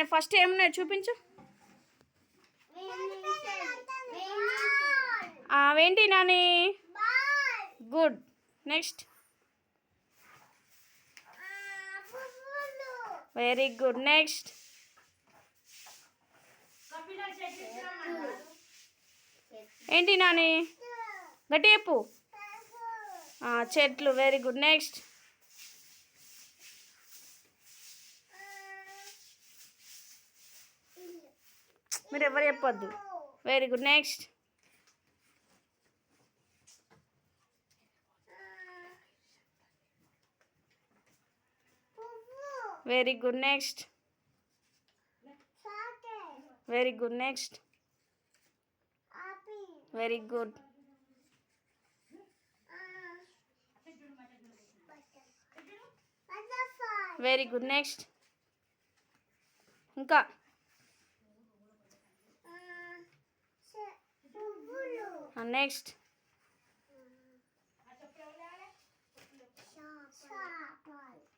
ఏమున్నాయి ఫస్ట్ ఏమున్నాయి చూపించు. అవేంటి Nani? Good. Next. Very good. Next. ఏంటి నాని? గట్టి చెప్పు. చెట్లు. Very good. నెక్స్ట్. మీరు ఎవరు చెప్పొద్దు. Very good next very good next very good next very good very good next ఇంకా next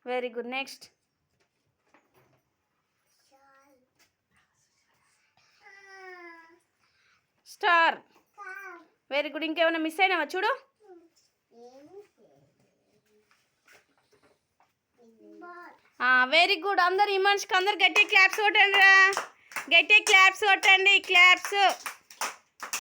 very good next star very good ఇంకేమైనా మిస్ అయినావా? చూడు. Ah, వెరీ గుడ్ అందరు ఈ మనిషికి అందరు గట్టి క్లాప్స్ కొట్టండి రా గట్టి క్లాప్స్ కొట్టండి. క్లాప్స్